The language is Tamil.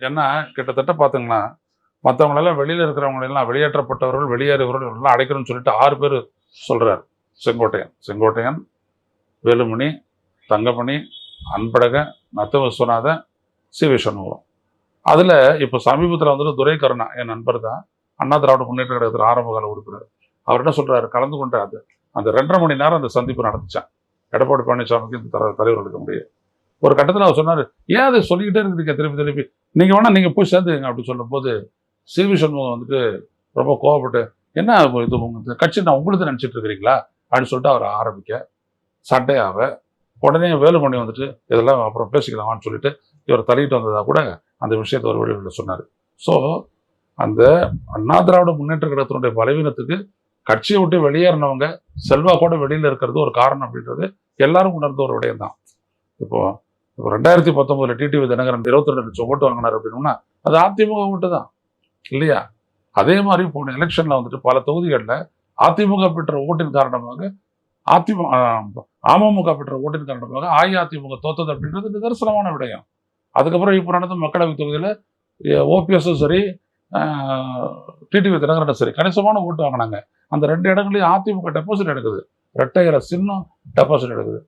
ஏன்னா கிட்டத்தட்ட பார்த்தீங்கன்னா மற்றவங்களெல்லாம் வெளியில் இருக்கிறவங்களெல்லாம் வெளியேற்றப்பட்டவர்கள் வெளியேறுகிறவர்கள் எல்லாம் அடைக்கணும்னு சொல்லிட்டு ஆறு பேர் சொல்கிறார் Sengottaiyan. Sengottaiyan Velumani Thangamani Anbalagan Natham Viswanathan C V Shanmugam. அதில் இப்போ சமீபத்தில் வந்துட்டு துரைகருணா என் நண்பர் தான். அண்ணா திராவிட முன்னேற்ற கழகத்தில் ஆரம்பகால உறுப்பினர். அவர் என்ன சொல்றாரு? கலந்து கொண்ட அது அந்த ரெண்டரை மணி நேரம் அந்த சந்திப்பு நடந்துச்சான் எடப்பாடி பழனிசாமிக்கு இந்த தர- தலைவர்களுக்கு முடியும் ஒரு கட்டத்தில் அவர் சொன்னார் ஏன் அதை சொல்லிக்கிட்டே இருக்கிறீங்க திருப்பி திருப்பி? நீங்கள் வேணால் நீங்கள் போய் சேர்ந்துங்க அப்படின்னு சொல்லும்போது சிவி சண்முகம் வந்துட்டு ரொம்ப கோவப்பட்டு என்ன இது கட்சி நான் உங்களுக்கு நினச்சிட்டு இருக்கிறீங்களா? அப்படின்னு சொல்லிட்டு அவர் ஆரம்பிக்க சட்டையாவ உடனே வேலுமணி வந்துட்டு இதெல்லாம் அப்புறம் பேசிக்கலாமான்னு சொல்லிட்டு இவர் தள்ளிட்டு வந்ததா கூட அந்த விஷயத்தை ஒரு வெளியில் சொன்னார். ஸோ அந்த அண்ணா திராவிட முன்னேற்ற கழகத்தினுடைய பலவீனத்துக்கு கட்சியை விட்டு வெளியேறினவங்க செல்வா கூட வெளியில் இருக்கிறது ஒரு காரணம் அப்படின்றது எல்லாரும் உணர்ந்த ஒரு விடயம் தான் இப்போ ரெண்டாயிரத்தி பத்தொன்பதுல டிடிவி தினகரன் இருபத்தி ரெண்டு லட்சம் ஓட்டு வாங்கினார் அப்படின்னா அது அதிமுக ஓட்டு தான். இல்லையா? அதே மாதிரி போன எலெக்ஷன்ல வந்துட்டு பல தொகுதிகளில் அதிமுக பெற்ற ஓட்டின் காரணமாக அதிமுக அமமுக பெற்ற ஓட்டின் காரணமாக அஇஅதிமுக தோத்தது அப்படின்றது நிதர்சனமான விடயம். அதுக்கப்புறம் இப்போ நடந்த மக்களவை தொகுதியில் ஓபிஎஸும் சரி டிடிவி தினகரனும் சரி கணிசமான ஓட்டு வாங்கினாங்க. அந்த ரெண்டு இடங்களையும் அதிமுக டெபாசிட் எடுக்குது. ரெட்டையர சின்னம் டெபாசிட் எடுக்குது.